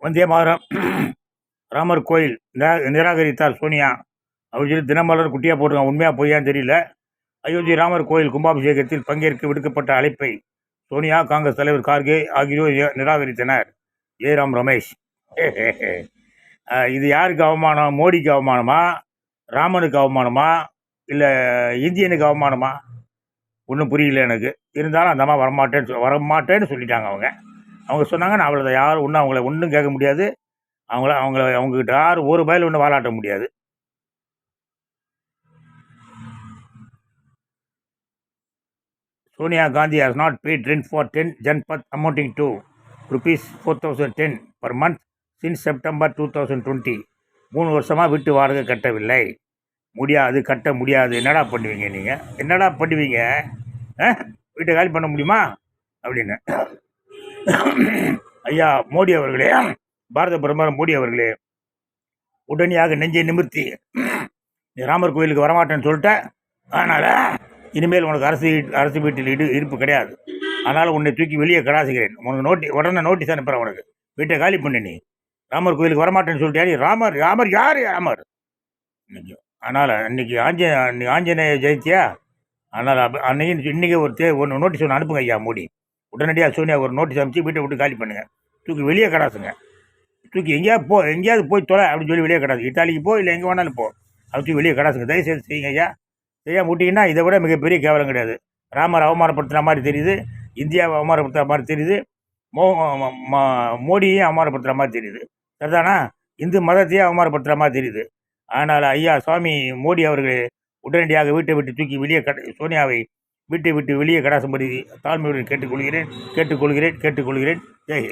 வந்தே மாதரம். ராமர் கோயில் நிரா- நிராகரித்தார் சோனியா. அப்படின்னு சொல்லி தினமலர் குட்டியாக போட்டுருக்காங்க உண்மையாக பொய்யான்னு தெரியல. அயோத்தி ராமர் கோயில் கும்பாபிஷேகத்தில் பங்கேற்க விடுக்கப்பட்ட அழைப்பை சோனியா காங்கிரஸ் தலைவர் கார்கே ஆகியோர் நிராகரித்தனர். ஜெயராம் ரமேஷ். இது யாருக்கு அவமானம்? மோடிக்கு அவமானமா? ராமனுக்கு அவமானமா? இல்லை இந்தியனுக்கு அவமானமா? ஒன்றும் புரியல எனக்கு. இருந்தாலும் அந்த அம்மா வரமாட்டேன்னு சொ- வரமாட்டேன்னு சொல்லிட்டாங்க அவங்க. அவங்க சொன்னாங்க நான் அவ்வளோதான் யாரும் ஒன்றும் அவங்கள ஒன்றும் கேட்க முடியாது. அவங்கள அவங்கள அவங்ககிட்ட யாரும் ஒரு பயில் ஒன்றும் வாலாட்ட முடியாது. Sonia Gandhi has not paid rent for 10 Janpath amounting to rupees four thousand ten per month since September two thousand twenty மூணு வருஷமாக வீட்டு வாடகை கட்டவில்லை. முடியாது கட்ட முடியாது. என்னடா பண்ணுவீங்க நீங்கள் என்னடா பண்ணுவீங்க? ஆ? வீட்டை காலி பண்ண முடியுமா? அப்படின்னு. ஐயா மோடி அவர்களே பாரத பிரதமர் மோடி அவர்களே உடனடியாக நெஞ்சை நிமிர்த்தி நீ ராமர் கோயிலுக்கு வரமாட்டேன்னு சொல்லிட்ட. அதனால் இனிமேல் உனக்கு அரசு அரசு வீட்டில் இடு இருப்பு கிடையாது. அதனால் உன்னை தூக்கி வெளியே கடாசுகிறேன் உனக்கு நோட்டி உடனே நோட்டீஸ் அனுப்புகிறேன் உனக்கு. வீட்டை காலி பண்ணி நீ. ராமர் கோயிலுக்கு வரமாட்டேன்னு சொல்லிட்டு நீ? ராமர் ராமர் யார் ராமர்? இன்னைக்கு அதனால் இன்னைக்கு ஆஞ்ச இன்னைக்கு ஆஞ்சநேய ஜெயித்தியா அதனால் அன்னைக்கு இன்றைக்கி ஒரு தே ஒன்று நோட்டீஸ் ஒன்று அனுப்புங்க ஐயா மோடி. உடனடியாக சோனியா ஒரு நோட்டீஸ் அனுப்பிச்சு வீட்டை விட்டு காலி பண்ணுங்கள் தூக்கி வெளியே கடாசுங்க. தூக்கி எங்கேயாவது போ எங்கேயாவது போய் தொலை அப்படின்னு சொல்லி வெளியே கடாசு. இத்தாலிக்கு போ இல்லை எங்கே வேணாலும் போ. அது தூக்கி வெளியே கடாசுங்க. தயவுசெய்து செய்யுங்க ஐயா. செய்யாம விட்டீங்கன்னா இதை விட மிகப்பெரிய கேவலம் கிடையாது. ராமர் அவமானப்படுத்துகிற மாதிரி தெரியுது. இந்தியாவை அவமானப்படுத்துகிற மாதிரி தெரியுது. மோ மோடியையும் அவமானப்படுத்துகிற மாதிரி தெரியுது. சரிதானா? இந்து மதத்தையே அவமானப்படுத்துகிற மாதிரி தெரியுது. ஆனால் ஐயா சுவாமி மோடி அவர்கள் உடனடியாக வீட்டை விட்டு தூக்கி வெளியே கட சோனியாவை வீட்டை விட்டு வெளியே கடாசம்படி தாழ்மையுடன் கேட்டுக்கொள்கிறேன் கேட்டுக்கொள்கிறேன் கேட்டுக்கொள்கிறேன். ஜெய்